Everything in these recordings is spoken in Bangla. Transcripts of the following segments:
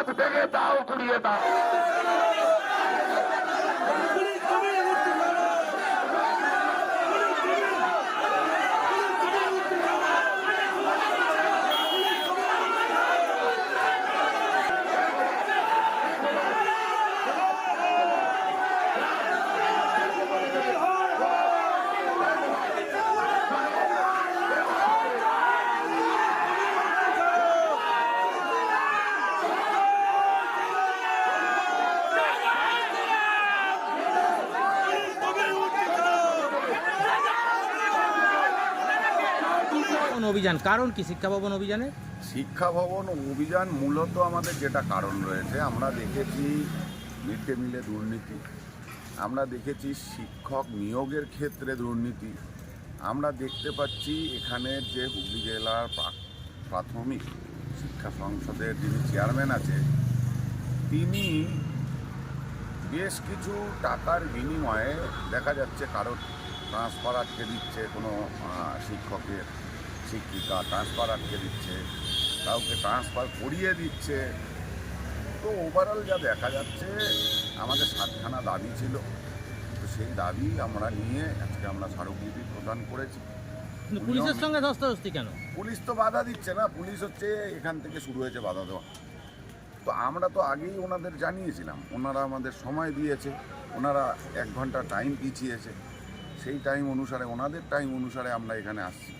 হাত ভেঙে দাও ঘুরিয়ে দাও। ভবন অভিযান, কারণ কি শিক্ষা ভবন অভিযানে শিক্ষা ভবন অভিযান মূলত আমাদের যেটা কারণ রয়েছে, আমরা দেখেছি মিড ডে মিলে দুর্নীতি, আমরা দেখেছি শিক্ষক নিয়োগের ক্ষেত্রে দুর্নীতি, আমরা দেখতে পাচ্ছি এখানে যে হুগলি জেলার প্রাথমিক শিক্ষা সংসদের যিনি চেয়ারম্যান আছে, তিনি বেশ কিছু টাকার বিনিময়ে দেখা যাচ্ছে কারও ট্রান্সফার আটকে দিচ্ছে কোনো শিক্ষকের। শিক্ষিকা ট্রান্সফার আটকে দিচ্ছে কাউকে ট্রান্সফার করিয়ে দিচ্ছে। তো ওভারঅল যা দেখা যাচ্ছে আমাদের সাতখানা দাবি ছিল। তো সেই দাবি আমরা নিয়ে আজকে আমরা স্মারকলিপি প্রদান করেছি। পুলিশের সঙ্গে ধস্তাধস্তি কেন? পুলিশ তো বাধা দিচ্ছে না পুলিশ হচ্ছে এখান থেকে শুরু হয়েছে বাধা দেওয়া। তো আমরা তো আগেই ওনাদের জানিয়েছিলাম ওনারা আমাদের সময় দিয়েছে ওনারা এক ঘণ্টা টাইম পিছিয়েছে। সেই টাইম অনুসারে ওনাদের টাইম অনুসারে আমরা এখানে আসছি।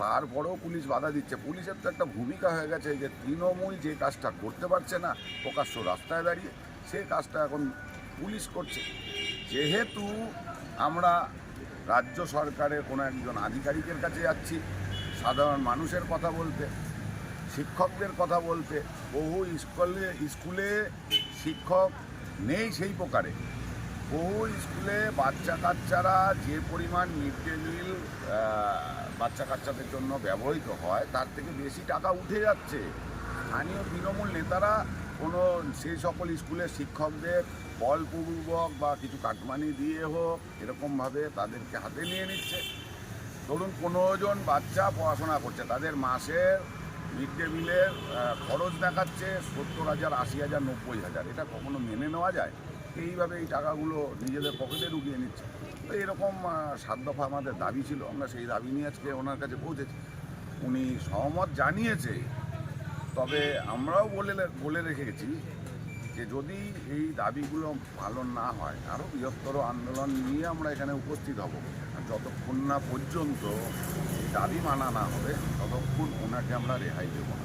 তারপরেও পুলিশ বাধা দিচ্ছে। পুলিশের তো একটা ভূমিকা হয়ে গেছে যে তৃণমূল যে কাজটা করতে পারছে না, প্রকাশ্য রাস্তায় দাঁড়িয়ে সেই কাজটা এখন পুলিশ করছে। যেহেতু আমরা রাজ্য সরকারের কোনো একজন আধিকারিকের কাছে যাচ্ছি, সাধারণ মানুষের কথা বলতে, শিক্ষকদের কথা বলতে, বহু স্কুলে স্কুলে শিক্ষক নেই সেই প্রকারে। বহু স্কুলে বাচ্চা কাচ্চারা যে পরিমাণ মিড ডে মিল বাচ্চা কাচ্চাদের জন্য ব্যবহৃত হয়, তার থেকে বেশি টাকা উঠে যাচ্ছে। স্থানীয় তৃণমূল নেতারা কোনো সেই সকল স্কুলের শিক্ষকদের বলপূর্বক বা কিছু কাটমানি দিয়ে হোক, এরকমভাবে তাদেরকে হাতে নিয়ে নিচ্ছে। ধরুন পনেরো জন বাচ্চা পড়াশোনা করছে, তাদের মাসের মিড ডে মিলের খরচ দেখাচ্ছে সত্তর হাজার, আশি হাজার, নব্বই হাজার। এটা কখনো মেনে নেওয়া যায়? এইভাবে এই টাকাগুলো নিজেদের পকেটে ঢুকিয়ে নিচ্ছে। তো এরকম সাত দফা আমাদের দাবি ছিল, আমরা সেই দাবি নিয়ে আজকে ওনার কাছে পৌঁছেছি। উনি সহমত জানিয়েছে, তবে আমরাও বলে বলে রেখেছি যে যদি এই দাবিগুলো পালন না হয় আরও বৃহত্তর আন্দোলন নিয়ে আমরা এখানে উপস্থিত হব। যতক্ষণ না পর্যন্ত দাবি মানা না হবে, ততক্ষণ ওনাকে আমরা রেহাই দেবো না।